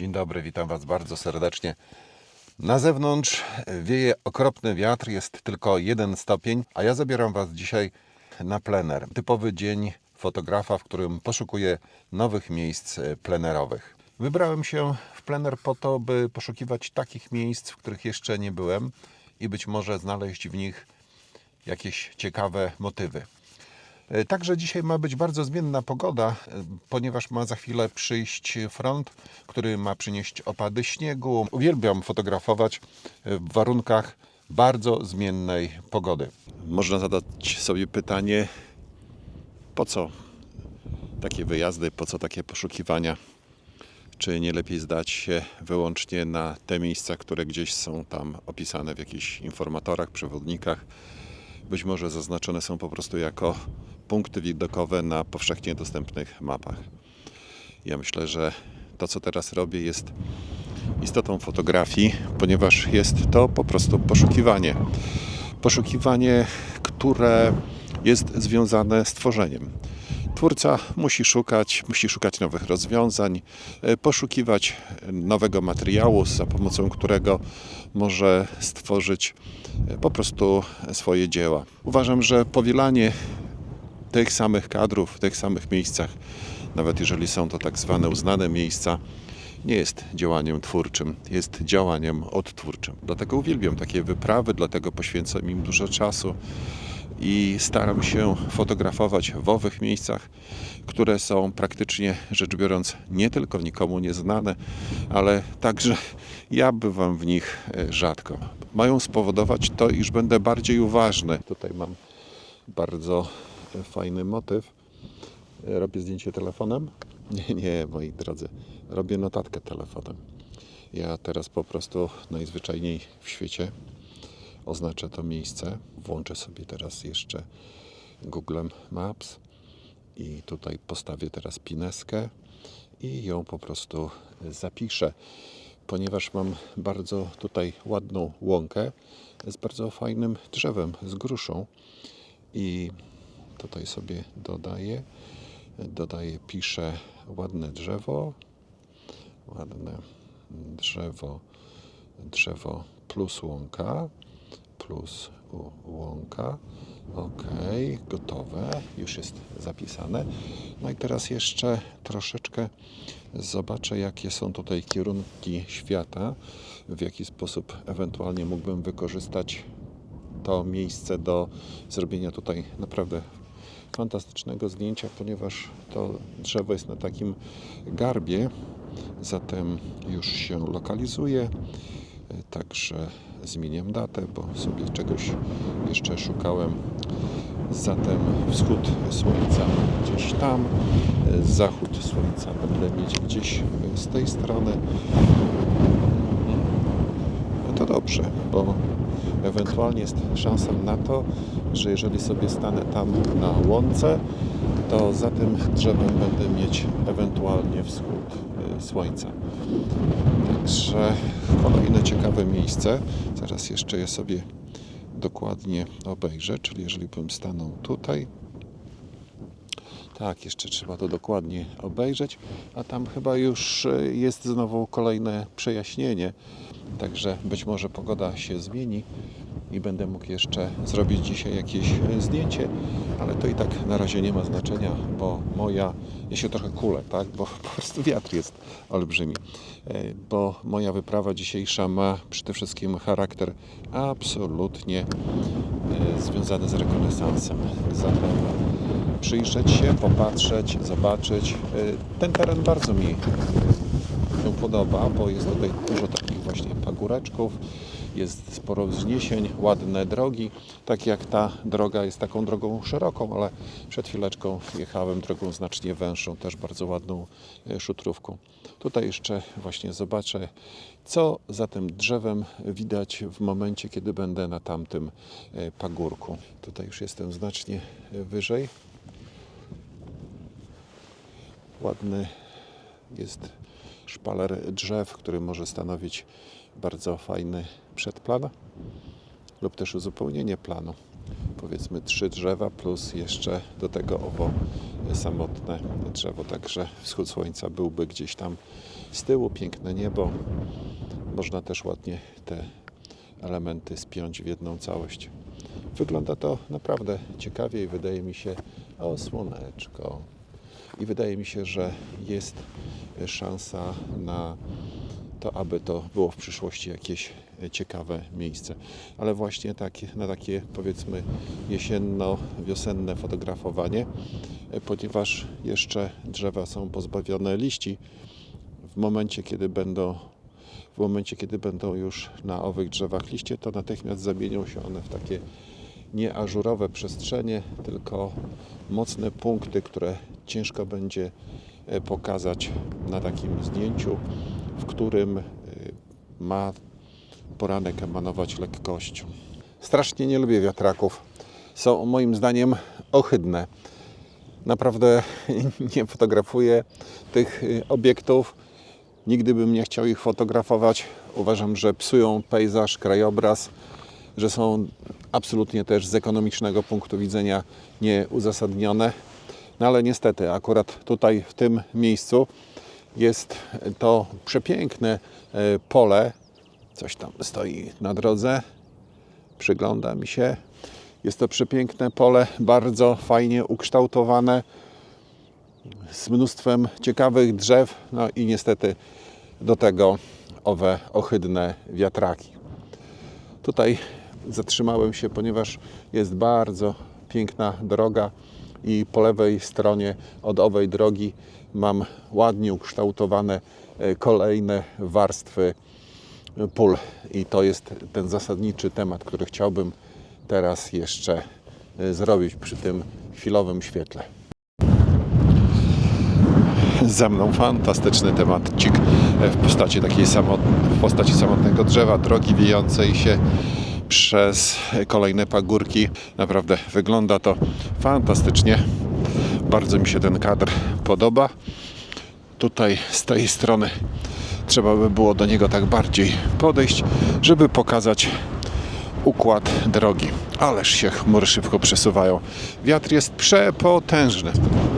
Dzień dobry, witam Was bardzo serdecznie. Na zewnątrz wieje okropny wiatr, jest tylko jeden stopień, a ja zabieram Was dzisiaj na plener. Typowy dzień fotografa, w którym poszukuję nowych miejsc e, plenerowych. Wybrałem się w plener po to, by poszukiwać takich miejsc, w których jeszcze nie byłem i być może znaleźć w nich jakieś ciekawe motywy. E, Także dzisiaj ma być bardzo zmienna pogoda, e, ponieważ ma za chwilę przyjść front, który ma przynieść opady śniegu. Uwielbiam fotografować e, w warunkach bardzo zmiennej pogody. Można zadać sobie pytanie, po co takie wyjazdy, po co takie poszukiwania? Czy nie lepiej zdać się wyłącznie na te miejsca, które gdzieś są tam opisane w jakichś informatorach, przewodnikach? być może zaznaczone są po prostu jako punkty widokowe na powszechnie dostępnych mapach. Ja myślę, że to, co teraz robię, jest istotą fotografii, ponieważ jest to po prostu poszukiwanie. Poszukiwanie, które jest związane z tworzeniem. Twórca musi szukać, musi szukać nowych rozwiązań, e, poszukiwać nowego materiału, za pomocą którego może stworzyć e, po prostu swoje dzieła. Uważam, że powielanie tych samych kadrów w tych samych miejscach, nawet jeżeli są to tak zwane uznane miejsca, nie jest działaniem twórczym, jest działaniem odtwórczym. Dlatego uwielbiam takie wyprawy, dlatego poświęcam im dużo czasu i staram się fotografować w owych miejscach, które są praktycznie rzecz biorąc nie tylko nikomu nieznane, ale także ja bywam w nich e, rzadko. Mają spowodować to, iż będę bardziej uważny. Tutaj mam bardzo fajny motyw. E, Robię zdjęcie telefonem? Nie, nie, moi drodzy. Robię notatkę telefonem. Ja teraz po prostu najzwyczajniej w świecie oznaczę to miejsce. Włączę sobie teraz jeszcze Google Maps i tutaj postawię teraz pineskę i ją po prostu zapiszę. Ponieważ mam bardzo tutaj ładną łąkę z bardzo fajnym drzewem, z gruszą i tutaj sobie dodaję, dodaję, piszę ładne drzewo, ładne drzewo, drzewo plus łąka, plus łąka. Ok, gotowe, już jest zapisane. No i teraz jeszcze troszeczkę zobaczę, jakie są tutaj kierunki świata, w jaki sposób ewentualnie mógłbym wykorzystać to miejsce do zrobienia tutaj naprawdę fantastycznego zdjęcia, ponieważ to drzewo jest na takim garbie, zatem już się lokalizuje. Także zmieniam datę, bo sobie czegoś jeszcze szukałem. Zatem wschód słońca gdzieś tam, zachód słońca będę mieć gdzieś z tej strony. No to dobrze, bo ewentualnie jest szansa na to, że jeżeli sobie stanę tam na łące, to za tym drzewem będę mieć ewentualnie wschód y, słońca. Także kolejne ciekawe miejsce. Zaraz jeszcze je sobie dokładnie obejrzę, czyli jeżeli bym stanął tutaj, tak, jeszcze trzeba to dokładnie obejrzeć, a tam chyba już e, jest znowu kolejne przejaśnienie, także być może pogoda się zmieni i będę mógł jeszcze zrobić dzisiaj jakieś e, zdjęcie, ale to i tak na razie nie ma znaczenia, bo moja, ja się trochę kulę, tak, bo po prostu wiatr jest olbrzymi, E, bo moja wyprawa dzisiejsza ma przede wszystkim charakter absolutnie związany z rekonesansem. Przyjrzeć się, popatrzeć, zobaczyć. Y, Ten teren bardzo mi się podoba, bo jest tutaj dużo takich właśnie pagóreczków, jest sporo wzniesień, ładne drogi. Tak jak ta droga jest taką drogą szeroką, ale przed chwileczką jechałem drogą znacznie węższą, też bardzo ładną y, szutrówką. Tutaj jeszcze właśnie zobaczę, co za tym drzewem widać w momencie, kiedy będę na tamtym y, pagórku. Tutaj już jestem znacznie wyżej. Ładny jest szpaler drzew, który może stanowić bardzo fajny przedplan lub też uzupełnienie planu. Powiedzmy trzy drzewa plus jeszcze do tego owo samotne drzewo. Także wschód słońca byłby gdzieś tam Z tyłu piękne niebo. Można też ładnie te elementy spiąć w jedną całość. Wygląda to naprawdę ciekawie i wydaje mi się, o słoneczko. I wydaje mi się, że jest szansa na to, aby to było w przyszłości jakieś ciekawe miejsce. Ale właśnie takie, na takie powiedzmy jesienno-wiosenne fotografowanie, ponieważ jeszcze drzewa są pozbawione liści, w momencie, kiedy będą w momencie, kiedy będą już na owych drzewach liście, to natychmiast zamienią się one w takie nie ażurowe przestrzenie, tylko mocne punkty, które ciężko będzie e, pokazać na takim zdjęciu, w którym e, ma poranek emanować lekkością. Strasznie nie lubię wiatraków. Są moim zdaniem ohydne. Naprawdę nie fotografuję tych y, obiektów. Nigdy bym nie chciał ich fotografować. Uważam, że psują pejzaż, krajobraz, że są absolutnie też z ekonomicznego punktu widzenia nieuzasadnione. No ale niestety, akurat tutaj w tym miejscu jest to przepiękne e, pole. Coś tam stoi na drodze. Przygląda mi się. Jest to przepiękne pole, bardzo fajnie ukształtowane, z mnóstwem ciekawych drzew, no i niestety do tego owe ohydne wiatraki. Tutaj zatrzymałem się, ponieważ jest bardzo piękna droga i po lewej stronie od owej drogi mam ładnie ukształtowane e, kolejne warstwy pól. I to jest ten zasadniczy temat, który chciałbym teraz jeszcze e, zrobić przy tym chwilowym świetle. Za mną fantastyczny tematcik w postaci takiej samot... w postaci samotnego drzewa, drogi wijącej się przez kolejne pagórki. Naprawdę wygląda to fantastycznie. Bardzo mi się ten kadr podoba. Tutaj z tej strony trzeba by było do niego tak bardziej podejść, żeby pokazać układ drogi. Ależ się chmury szybko przesuwają. Wiatr jest przepotężny.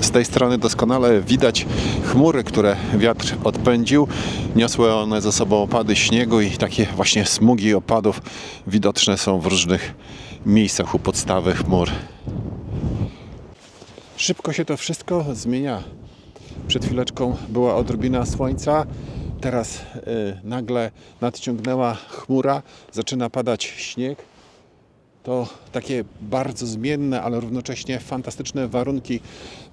Z tej strony doskonale widać chmury, które wiatr odpędził. Niosły one ze sobą opady śniegu i takie właśnie smugi opadów widoczne są w różnych miejscach u podstawy chmur. Szybko się to wszystko zmienia. Przed chwileczką była odrobina słońca, teraz y, nagle nadciągnęła chmura, zaczyna padać śnieg. To takie bardzo zmienne, ale równocześnie fantastyczne warunki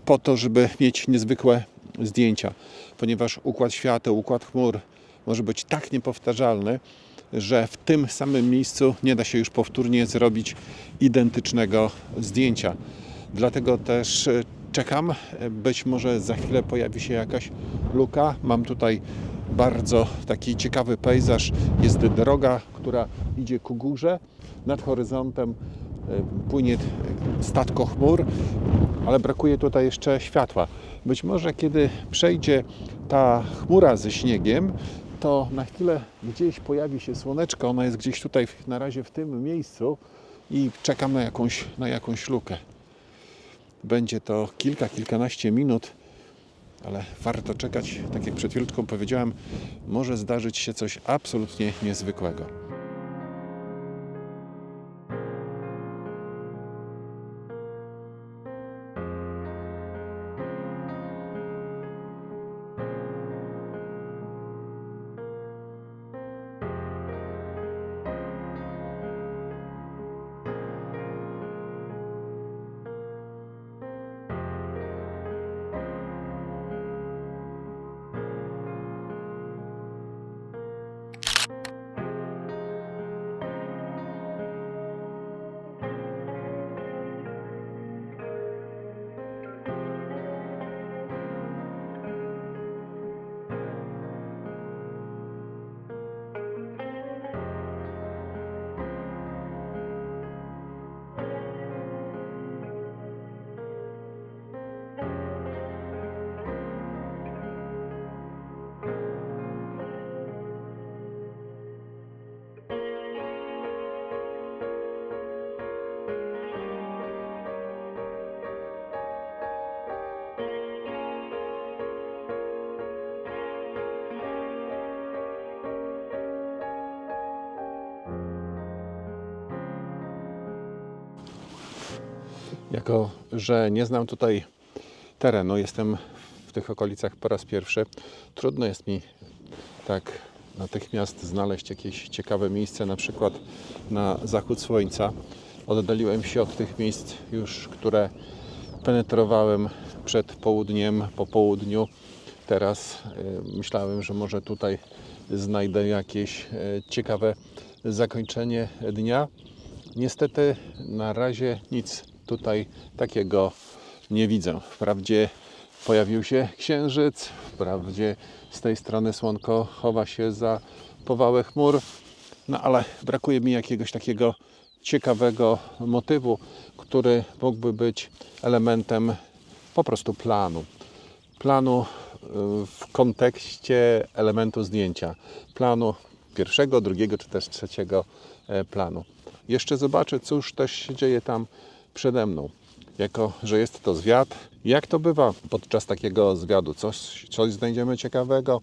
po to, żeby mieć niezwykłe zdjęcia, ponieważ układ świateł, układ chmur może być tak niepowtarzalny, że w tym samym miejscu nie da się już powtórnie zrobić identycznego zdjęcia. Dlatego też e, czekam. Być może za chwilę pojawi się jakaś luka. Mam tutaj bardzo taki ciekawy pejzaż. Jest droga, która idzie ku górze. Nad horyzontem e, płynie statko chmur, ale brakuje tutaj jeszcze światła. Być może kiedy przejdzie ta chmura ze śniegiem, to na chwilę gdzieś pojawi się słoneczko. Ono jest gdzieś tutaj na razie w tym miejscu i czekam na jakąś, na jakąś lukę. Będzie to kilka, kilkanaście minut, ale warto czekać. Tak jak przed chwileczką powiedziałem, może zdarzyć się coś absolutnie niezwykłego. Jako, że nie znam tutaj terenu, jestem w tych okolicach po raz pierwszy, trudno jest mi tak natychmiast znaleźć jakieś ciekawe miejsce, na przykład na zachód słońca. Oddaliłem się od tych miejsc już, które penetrowałem przed południem, po południu. Teraz y, myślałem, że może tutaj znajdę jakieś y, ciekawe zakończenie dnia. Niestety na razie nic tutaj takiego nie widzę. Wprawdzie pojawił się księżyc, wprawdzie z tej strony słonko chowa się za powałę chmur, no ale brakuje mi jakiegoś takiego ciekawego motywu, który mógłby być elementem po prostu planu. Planu y, w kontekście elementu zdjęcia. Planu pierwszego, drugiego czy też trzeciego e, planu. Jeszcze zobaczę, cóż też się dzieje tam przede mną. Jako, że jest to zwiat, jak to bywa podczas takiego zwiadu? Coś, coś znajdziemy ciekawego,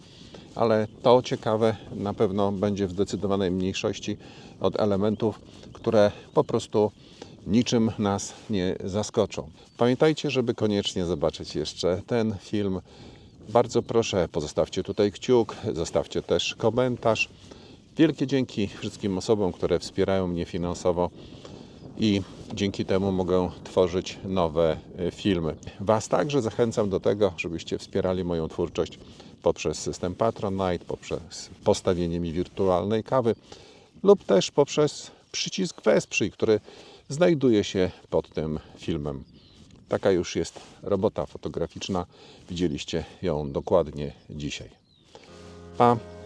ale to ciekawe na pewno będzie w zdecydowanej mniejszości od elementów, które po prostu niczym nas nie zaskoczą. Pamiętajcie, żeby koniecznie zobaczyć jeszcze ten film. Bardzo proszę, pozostawcie tutaj kciuk, zostawcie też komentarz. Wielkie dzięki wszystkim osobom, które wspierają mnie finansowo i dzięki temu mogę tworzyć nowe y, filmy. Was także zachęcam do tego, żebyście wspierali moją twórczość poprzez system Patronite, poprzez postawienie mi wirtualnej kawy lub też poprzez przycisk Wesprzyj, który znajduje się pod tym filmem. Taka już jest robota fotograficzna. Widzieliście ją dokładnie dzisiaj. Pa!